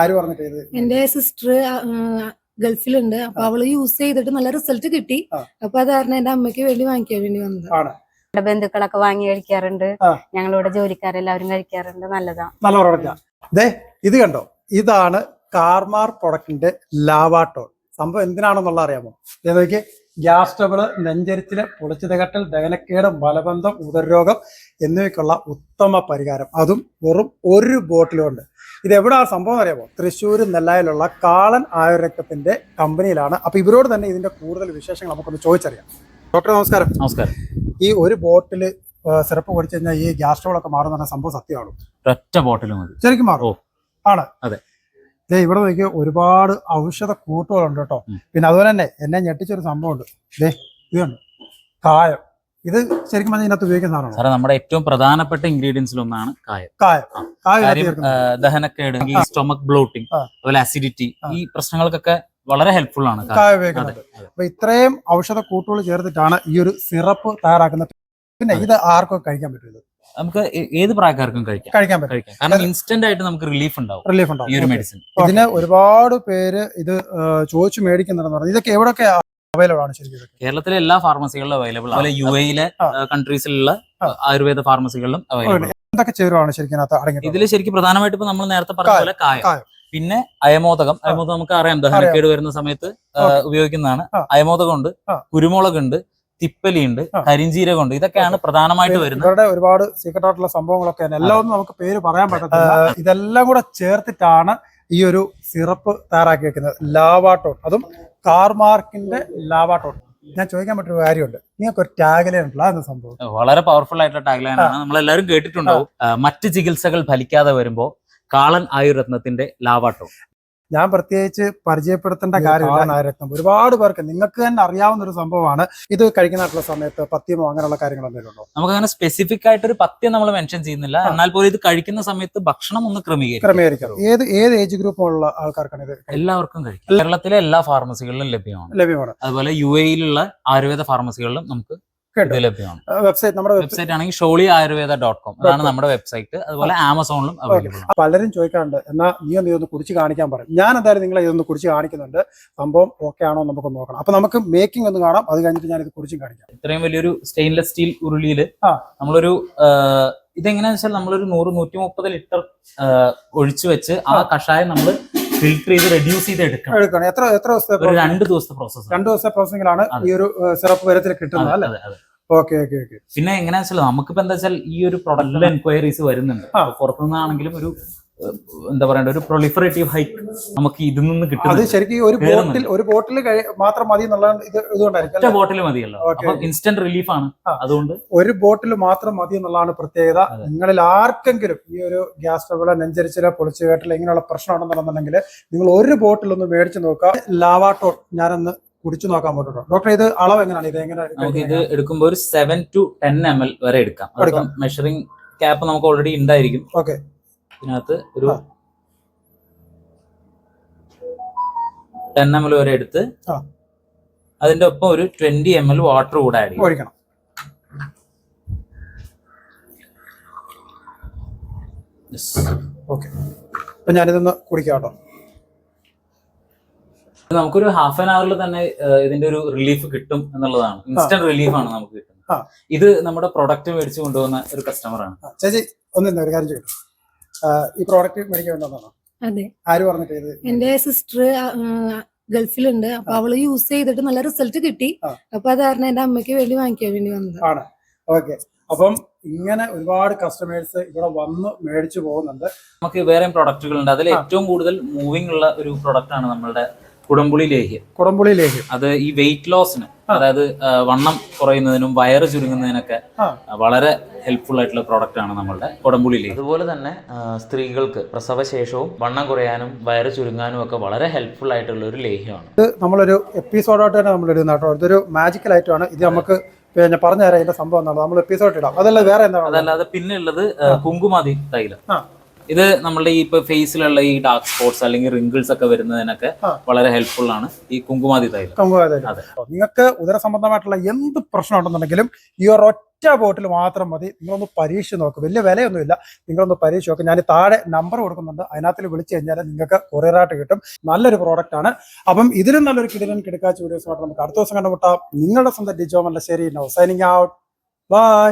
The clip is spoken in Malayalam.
ആര് പറഞ്ഞിട്ട് ഇത്? എന്റെ സിസ്റ്റർ ഗൾഫിലുണ്ട്. അപ്പൊ അവൾ യൂസ് ചെയ്തിട്ട് നല്ല റിസൾട്ട് കിട്ടി. അപ്പൊ അത് കാരണം എന്റെ അമ്മയ്ക്ക് വേണ്ടി വാങ്ങിക്കാൻ വേണ്ടി വന്നത്. എന്റെ നമ്മുടെ ബന്ധുക്കളൊക്കെ വാങ്ങി കഴിക്കാറുണ്ട്. ഞങ്ങളിവിടെ ജോലിക്കാരെല്ലാവരും കഴിക്കാറുണ്ട്. നല്ലതാ. നല്ല പ്രോഡക്റ്റാ ദേ ഇത് കണ്ടോ? ഇതാണ് കാർമാർ പ്രൊഡക്റ്റിന്റെ ലാവാട്ടോൾ സംഭവം എന്തിനാണെന്നുള്ള അറിയാമോ? ഏതൊക്കെ ഗ്യാസ് ട്രബിൾ നെഞ്ചരിച്ചിൽ പൊളിച്ചു തകട്ടൽ ദഹനക്കേട് മലബന്ധം ഉദരരോഗം എന്നിവയ്ക്കുള്ള ഉത്തമ പരിഹാരം. അതും വെറും ഒരു ബോട്ടിലുണ്ട് ഇത് എവിടെയാണ് സംഭവം അറിയാമോ? തൃശ്ശൂർ നെല്ലായിലുള്ള കാളൻ ആയുർരക്തത്തിന്റെ കമ്പനിയിലാണ്. അപ്പൊ ഇവരോട് തന്നെ ഇതിന്റെ കൂടുതൽ വിശേഷങ്ങൾ നമുക്കൊന്ന് ചോദിച്ചറിയാം. ഡോക്ടർ നമസ്കാരം. നമസ്കാരം. ഈ ഒരു ബോട്ടിൽ സിറപ്പ് കുടിച്ചു കഴിഞ്ഞാൽ ഈ ഗ്യാസ് ട്രബിൾ ഒക്കെ മാറുന്ന സംഭവം സത്യമാണോ? ഒറ്റ ബോട്ടിൽ മതി. ശരിക്കും മാറും? ഓ. ആണ്. അതെ. ദേ ഇവിടെ നോക്കി ഒരുപാട് ഔഷധ കൂട്ടുകളുണ്ട് കേട്ടോ. പിന്നെ അതുപോലെ തന്നെ എന്നെ ഞെട്ടിച്ചൊരു സംഭവമുണ്ട്. ദേ ഇതുണ്ട് കായം. ഇത് ശരിക്കും പറഞ്ഞാൽ ഇതിനകത്ത് ഉപയോഗിക്കുന്ന സാധനമാണ്? സാറേ നമ്മുടെ ഏറ്റവും പ്രധാനപ്പെട്ട ഇൻഗ്രീഡിയൻസിൽ ഒന്നാണ് കായം. കായം. കാര്യം ആ, ദഹനക്കേട് ഈ സ്റ്റൊമക് ബ്ലോട്ടിംഗ് ആ. അതുപോലെ അസിഡിറ്റി ഈ പ്രശ്നങ്ങൾക്കൊക്കെ വളരെ ഹെൽപ്ഫുൾ ആണ് കായം. കായം ഉപയോഗിക്കുന്നത്. അതെ. അപ്പൊ ഇത്രയും ഔഷധ കൂട്ടുകൾ ചേർത്തിട്ടാണ് ഈ ഒരു സിറപ്പ് തയ്യാറാക്കുന്നത്. പിന്നെ ഇത് ആർക്കും കഴിക്കാൻ പറ്റും നമുക്ക് ഏ- ഏത് പ്രായക്കാർക്കും കഴിക്കാം. കഴിക്കാൻ പറ്റും. കഴിക്കാം. കാരണം ഇൻസ്റ്റന്റ് ആയിട്ട് നമുക്ക് റിലീഫ് ഉണ്ടാവും റിലീഫ് ഈ ഒരു. മെഡിസിൻ ഇതിന് ഒരുപാട് പേര് ഇത് ആ, ചോദിച്ചു മേടിക്കുന്നുണ്ടെന്ന് പറഞ്ഞു. ഇതൊക്കെ എവിടെയൊക്കെ അവൈലബിൾ ആണ് ശരിക്കും കേരളത്തിലെ എല്ലാ ഫാർമസികളിലും അവൈലബിൾ ആണ്. അതുപോലെ യു എയിലെ കൺട്രീസിലുള്ള ആയുർവേദ ഫാർമസികളിലും അവൈലബിൾ എന്തൊക്കെ ചേരുവാണ് ശരിക്കും ഇതിൽ ശരിക്കും പ്രധാനമായിട്ട് ഇപ്പൊ നമ്മൾ നേരത്തെ പറഞ്ഞ പോലെ കായം. പിന്നെ അയമോദകം. അയമോദകം നമുക്ക് അറിയാം. ദഹനക്കേട് വരുന്ന സമയത്ത് ഉപയോഗിക്കുന്നതാണ്. അയമോദകം ഉണ്ട്. കുരുമുളക് ഉണ്ട് തിപ്പലി ഉണ്ട്. കരിഞ്ചീരകം ഉണ്ട് ഇതൊക്കെയാണ് പ്രധാനമായിട്ട് വരുന്നത്. ഇവരുടെ ഒരുപാട് സീക്രട്ട് ആയിട്ടുള്ള സംഭവങ്ങളൊക്കെ എല്ലാം ഒന്നും നമുക്ക് പേര് പറയാൻ പറ്റത്തില്ല. ഇതെല്ലാം കൂടെ ചേർത്തിട്ടാണ് ഈ ഒരു സിറപ്പ് തയ്യാറാക്കി വെക്കുന്നത്. ലാവാട്ടോൺ അതും കാർമാർക്കിന്റെ ലാവാട്ടോൺ ഞാൻ ചോദിക്കാൻ പറ്റൊരു കാര്യമുണ്ട്. നിങ്ങൾക്ക് ഒരു ടാഗ്ലൈൻ ഉണ്ടല്ലോ എന്ന സംഭവം? വളരെ പവർഫുൾ ആയിട്ടുള്ള ടാഗ്ലൈൻ ആണ്. നമ്മൾ എല്ലാവരും കേട്ടിട്ടുണ്ടാവും. മറ്റ് ചികിത്സകൾ ഫലിക്കാതെ വരുമ്പോൾ കാളൻ ആയുർരത്നത്തിന്റെ ലാവാട്ടോ ഞാൻ പ്രത്യേകിച്ച് പരിചയപ്പെടുത്തേണ്ട കാര്യമില്ല. നായരത്നം ഒരുപാട് പേർക്ക് നിങ്ങൾക്ക് തന്നെ അറിയാവുന്ന ഒരു സംഭവമാണ്. ഇത് കഴിക്കുന്നതായിട്ടുള്ള സമയത്ത് പത്യമോ അങ്ങനെയുള്ള കാര്യങ്ങൾ എന്തെങ്കിലും ഉണ്ടോ? നമുക്ക് അങ്ങനെ സ്പെസിഫിക് ആയിട്ട് ഒരു പത്യം നമ്മൾ മെൻഷൻ ചെയ്യുന്നില്ല. എന്നാൽ പോലും ഇത് കഴിക്കുന്ന സമയത്ത് ഭക്ഷണം ഒന്ന് ക്രമീകരിക്കും. ക്രമീകരിക്കാം. ഏത് ഏത് ഏജ് ഗ്രൂപ്പുള്ള ആൾക്കാർക്കാണ് ഇത് എല്ലാവർക്കും കഴിക്കാം. കേരളത്തിലെ എല്ലാ ഫാർമസികളിലും ലഭ്യമാണ്. ലഭ്യമാണ്. അതുപോലെ യു എയിലുള്ള ആയുർവേദ ഫാർമസികളിലും നമുക്ക് ഇത് ലഭ്യമാണ്. വെബ്സൈറ്റ് നമ്മുടെ വെബ്സൈറ്റ് ആണെങ്കിൽ ഷോളി ആയുർവേദ ഡോട്ട് കോം അതാണ് നമ്മുടെ വെബ്സൈറ്റ് അതുപോലെ ആമസോണിലും അവൈലബിൾ പലരും ചോദിക്കാറുണ്ട് എന്നാ നീ ഒന്ന് ഇതൊന്ന് കുടിച്ച് കാണിക്കാൻ പറയും ഞാൻ എന്തായാലും നിങ്ങളെ ഇതൊന്ന് കുടിച്ച് കാണിക്കുന്നുണ്ട്. സംഭവം ഓക്കെ ആണോ നമുക്ക് നോക്കണം. അപ്പൊ നമുക്ക് മേക്കിംഗ് ഒന്ന് കാണാം. അത് കഴിഞ്ഞിട്ട് ഞാൻ ഇത് കുടിച്ചും കാണിക്കാം. ഇത്രയും വലിയൊരു സ്റ്റെയിൻലെസ് സ്റ്റീൽ ഉരുളിയിൽ. നമ്മളൊരു ഇതെങ്ങനെയാണെന്ന് വെച്ചാൽ നമ്മളൊരു നൂറ് നൂറ്റി മുപ്പത് ലിറ്റർ ഒഴിച്ചു വെച്ച് ആ കഷായം നമ്മൾ ഫിൽറ്റർ ചെയ്ത് റെഡ്യൂസ് ചെയ്ത് എടുക്കണം. എടുക്കണം. എത്ര എത്ര ദിവസത്തെ രണ്ട് ദിവസത്തെ പ്രോസസ് രണ്ട് ദിവസത്തെ പ്രോസസ്സിംഗിലാണ് ഈ ഒരു സിറപ്പ് വരത്തിൽ കിട്ടുന്നത് അല്ലേ? ഓക്കെ ഓക്കെ ഓക്കെ പിന്നെ എങ്ങനെയാ വെച്ചാൽ നമുക്കിപ്പോ എന്താ വെച്ചാൽ ഈ ഒരു പ്രൊഡക്റ്റിൽ എൻക്വയറീസ് വരുന്നുണ്ട്. പുറത്തുനിന്നാണെങ്കിലും ഒരു എന്താ പറയണ്ട ഒരു പ്രൊലിഫറേറ്റീവ് ഹൈക്ക് നമുക്ക് ഇതിൽ നിന്ന് അത് കിട്ടുന്നത് ശരിക്കും ഒരു ബോട്ടിൽ ഒരു ബോട്ടിൽ മാത്രം മതി എന്നുള്ള ഇത് ഇതുകൊണ്ടായിരിക്കും ഒറ്റ ബോട്ടിൽ മതിയല്ലോ. അപ്പൊ ഇൻസ്റ്റന്റ് റിലീഫ് ആണ്. അതുകൊണ്ട് ഒരു ബോട്ടിൽ മാത്രം മതി എന്നുള്ളതാണ് പ്രത്യേകത. നിങ്ങളിൽ ആർക്കെങ്കിലും ഈ ഒരു ഗ്യാസ് ട്രബിൾ നെഞ്ചരിച്ചിലോ പൊളിച്ചു കേട്ടില്ല ഇങ്ങനെയുള്ള പ്രശ്നം ഉണ്ടെന്നുണ്ടെങ്കിൽ നിങ്ങൾ ഒരു ബോട്ടിൽ ഒന്ന് മേടിച്ചു നോക്കുക. ലാവാട്ടോൾ ഞാനൊന്ന് കുടിച്ചു നോക്കാൻ പറ്റുള്ളൂ ഡോക്ടർ ഇത് അളവ് എങ്ങനെയാണ്? ഇത് എങ്ങനെ നമുക്ക് ഇത് എടുക്കുമ്പോൾ ഒരു seven to ten M L വരെ എടുക്കാം. മെഷറിംഗ് ക്യാപ്പ് നമുക്ക് ഓൾറെഡി ഉണ്ടായിരിക്കും. ഓക്കെ. ഇതിനകത്ത് ഒരു. ടെൻ എം എൽ വരെ എടുത്ത് അതിന്റെ ഒപ്പം ഒരു ട്വന്റി എം എൽ വാട്ടർ കൂടെ ആഡ് ഒഴിക്കണം. Yes. ഓക്കെ അപ്പൊ ഞാനിതൊന്ന് കുടിക്കാം കേട്ടോ. ഇത് നമുക്കൊരു ഹാഫ് ആൻ അവറിൽ തന്നെ ഇതിന്റെ ഒരു റിലീഫ് കിട്ടും എന്നുള്ളതാണ്. ഇൻസ്റ്റന്റ് റിലീഫ് ആണ് നമുക്ക് കിട്ടുന്നത്. ഇത് നമ്മുടെ പ്രൊഡക്റ്റ് മേടിച്ചു കൊണ്ടുപോകുന്ന ഒരു കസ്റ്റമർ ആണ്. ചേച്ചി ഒന്ന് ഒരു കാര്യം ആ, ഈ പ്രോഡക്റ്റ് മേടിക്കാൻ വേണ്ടതാണോ അതെ. ആര് പറഞ്ഞിട്ട് ഇത് എന്റെ സിസ്റ്റർ ഗൾഫിലുണ്ട്. അപ്പൊ അവൾ യൂസ് ചെയ്തിട്ട് നല്ല റിസൾട്ട് കിട്ടി. അപ്പൊ അത് കാരണം എന്റെ അമ്മയ്ക്ക് വേണ്ടി വാങ്ങിക്കാൻ വേണ്ടി വന്നത്. ആണ്. ഓക്കെ അപ്പം ഇങ്ങനെ ഒരുപാട് കസ്റ്റമേഴ്സ് ഇവിടെ വന്ന് മേടിച്ചു പോകുന്നുണ്ട്. നമുക്ക് വേറെ പ്രോഡക്റ്റുകൾ ഉണ്ട് അതിൽ ഏറ്റവും കൂടുതൽ മൂവിംഗ് ഉള്ള ഒരു പ്രോഡക്റ്റ് ആണ് നമ്മളുടെ കുടംപുളി ലേഹ്യം. കുടംപുളി ലേഹ്യം. അത് ഈ വെയിറ്റ് ലോസിന്. അതായത് വണ്ണം കുറയുന്നതിനും വയറ് ചുരുങ്ങുന്നതിനൊക്കെ വളരെ ഹെൽപ്ഫുൾ ആയിട്ടുള്ള പ്രോഡക്റ്റ് ആണ് നമ്മളുടെ കുടംപുളി ലേഹ്യം അതുപോലെ തന്നെ സ്ത്രീകൾക്ക് പ്രസവശേഷവും വണ്ണം കുറയാനും വയറ് ചുരുങ്ങാനും ഒക്കെ വളരെ ഹെൽപ്ഫുൾ ആയിട്ടുള്ള ഒരു ലേഹ്യമാണ്. ഇത് നമ്മളൊരു എപ്പിസോഡായിട്ട് തന്നെ നമ്മൾ ഇടുന്ന കേട്ടോ. ഇതൊരു മാജിക്കൽ ആയിട്ടാണ് ഇത് നമുക്ക് പിന്നെ പറഞ്ഞു തരാം ഇതിന്റെ സംഭവം എന്താണ് നമ്മൾ എപ്പിസോഡ് ഇടാം. അതല്ല വേറെ എന്താണ് അതല്ലാതെ പിന്നെ ഉള്ളത് കുങ്കുമാതി തൈലം. ആ. ഇത് നമ്മളുടെ ഈ ഇപ്പൊ ഫേസിലുള്ള ഈ ഡാർക്ക് സ്പോട്ട്സ് അല്ലെങ്കിൽ റിങ്കിൾസ് ഒക്കെ വരുന്നതിനൊക്കെ. വളരെ ഹെൽപ്ഫുൾ ആണ്. ഈ കുങ്കുമാതി തൈലം. കുങ്കുമാതി. നിങ്ങൾക്ക് ഉദര സംബന്ധമായിട്ടുള്ള എന്ത് പ്രശ്നം ഉണ്ടെന്നുണ്ടെങ്കിലും ഈ ഒറ്റ ബോട്ടിൽ മാത്രം മതി. നിങ്ങളൊന്ന് പരീക്ഷ നോക്കും. വലിയ വിലയൊന്നുമില്ല. നിങ്ങളൊന്ന് പരീക്ഷ നോക്കും. ഞാൻ താഴെ നമ്പർ കൊടുക്കുന്നുണ്ട്. അതിനകത്തിൽ വിളിച്ചു കഴിഞ്ഞാൽ നിങ്ങൾക്ക് കൊറിയറായിട്ട് കിട്ടും. നല്ലൊരു പ്രോഡക്റ്റ് ആണ്. അപ്പം ഇതിലും നല്ലൊരു കിടിലൻ കിടക്കാച്ച വീഡിയോസുമായിട്ട് നമുക്ക് അടുത്ത ദിവസം കണ്ടുമുട്ടാം. നിങ്ങളുടെ സ്വന്തം Dijo Mallassery. No signing out bye